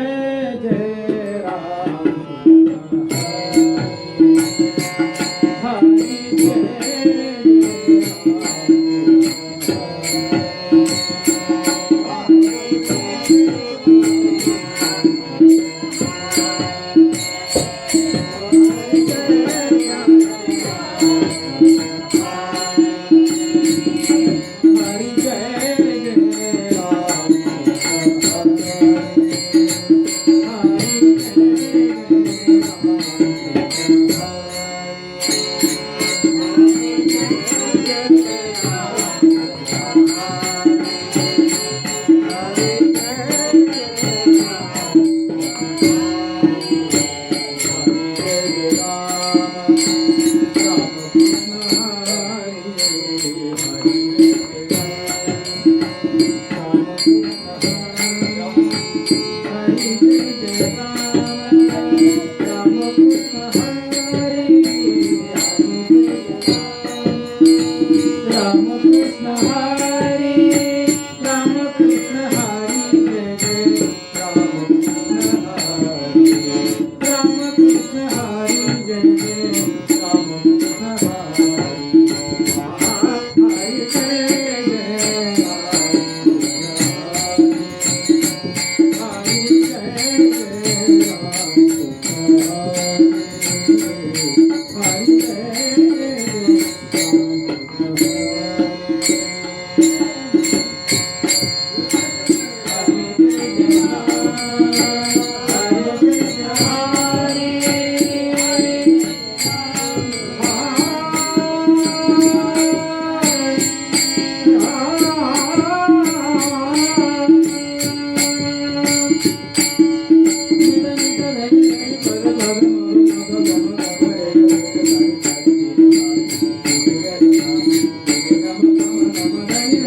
away.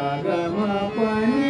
सा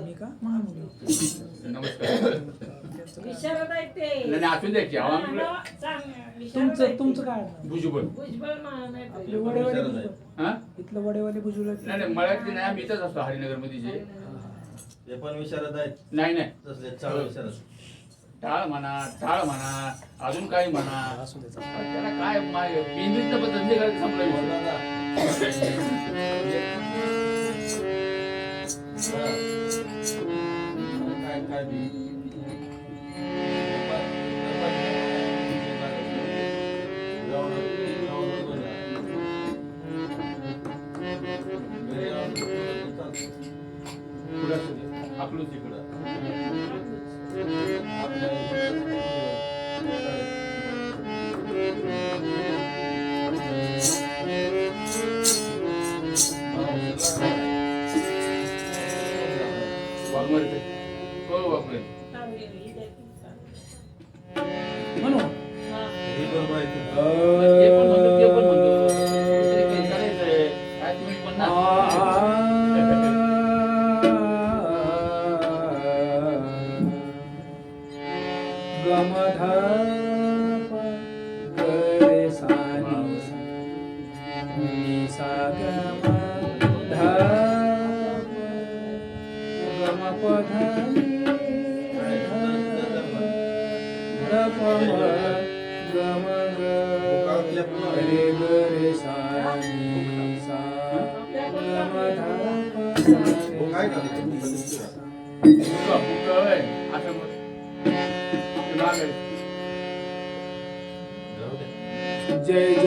मी का? द्यायची तुमचं तुमचं इथलं वडेवाले नाही असतो हरिनगरमध्ये जे. ते पण विचारत आहेत नाही. नाही चालू विचारत टाळ म्हणा टाळ म्हणा अजून काही म्हणा. त्याला काय मेंदीत बदल संपलं な。হবে আশা করি জয়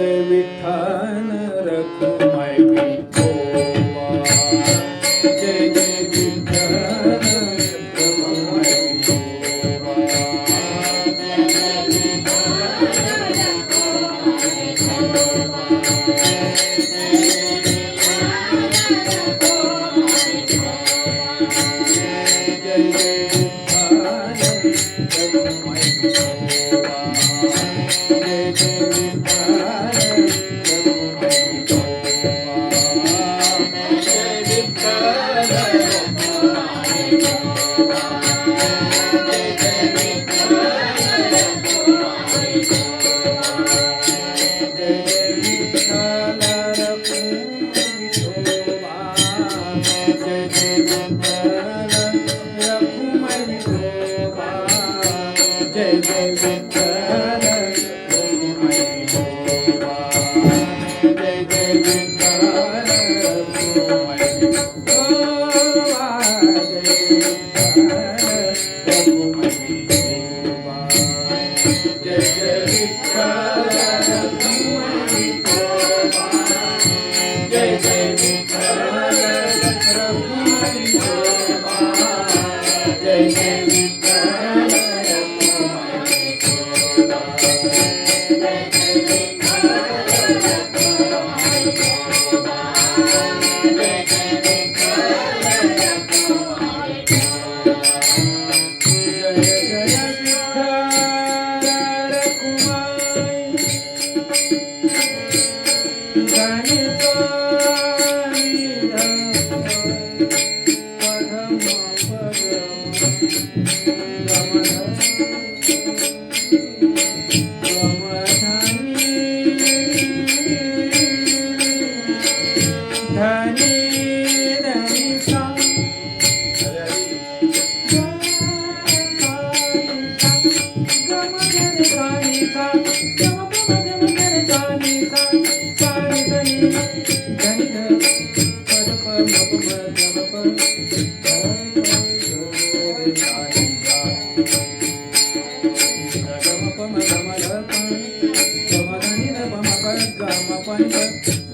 হয় না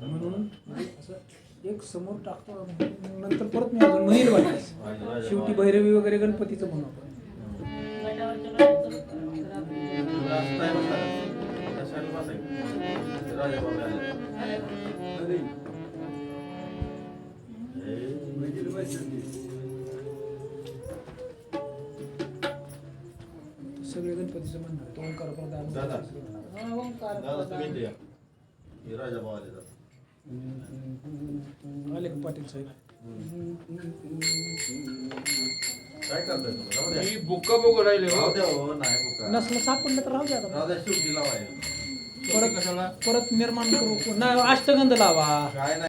म्हणून म्हणजे असं एक समोर टाकतो नंतर परत मी अजून म्हणेल वाटत शेवटी भैरवी वगैरे गणपतीचं म्हणू आपण सगळे गणपतीचं म्हणणार ओंकार प्रधान दादा. ओंकार दादा तुम्ही राजा भावाले दादा. आले पाटील साहेब काय करताय तुम्ही? राहू द्या. मी बुक्का बघू राहिले हो राहू द्या हो, नाही बुका. नसलं सापडलं तर राहू द्या आता. राहू द्या, शेवटी लावाय. परत कशाला परत निर्माण करू नाही अष्टगंध लावा काय नाही